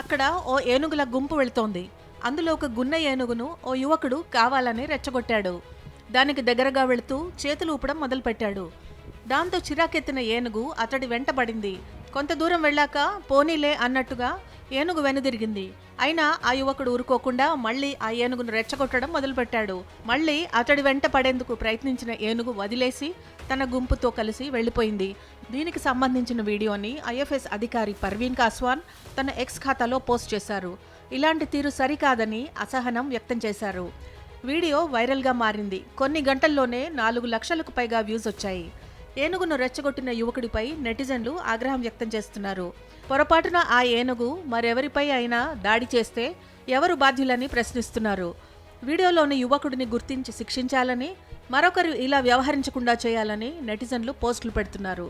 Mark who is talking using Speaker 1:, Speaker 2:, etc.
Speaker 1: అక్కడ ఓ ఏనుగుల గుంపు వెళుతోంది. అందులో ఒక గున్న ఏనుగును ఓ యువకుడు కావాలని రెచ్చగొట్టాడు. దానికి దగ్గరగా వెళుతూ చేతులు ఊపడం మొదలుపెట్టాడు. దాంతో చిరాకెత్తిన ఏనుగు అతడి వెంటబడింది కొంత దూరం వెళ్ళాక పోనీలే అన్నట్టుగా ఏనుగు వెనుదిరిగింది అయినా ఆ యువకుడు ఊరుకోకుండా మళ్ళీ ఆ ఏనుగును రెచ్చగొట్టడం మొదలుపెట్టాడు. మళ్ళీ అతడి వెంట పడేందుకు ప్రయత్నించిన ఏనుగు వదిలేసి తన గుంపుతో కలిసి వెళ్ళిపోయింది. దీనికి సంబంధించిన వీడియోని ఐఎఫ్ఎస్ అధికారి పర్వీన్ కాస్వాన్ తన ఎక్స్ ఖాతాలో పోస్ట్ చేశారు. ఇలాంటి తీరు సరికాదని అసహనం వ్యక్తం చేశారు. వీడియో వైరల్గా మారింది. కొన్ని గంటల్లోనే నాలుగు లక్షలకు పైగా వ్యూస్ వచ్చాయి. ఏనుగును రెచ్చగొట్టిన యువకుడిపై నెటిజన్లు ఆగ్రహం వ్యక్తం చేస్తున్నారు. పొరపాటున ఆ ఏనుగు మరెవరిపై అయినా దాడి చేస్తే ఎవరు బాధ్యులని ప్రశ్నిస్తున్నారు. వీడియోలోని యువకుడిని గుర్తించి శిక్షించాలని మరొకరు ఇలా వ్యవహరించకుండా చేయాలని నెటిజన్లు పోస్టులు పెడుతున్నారు.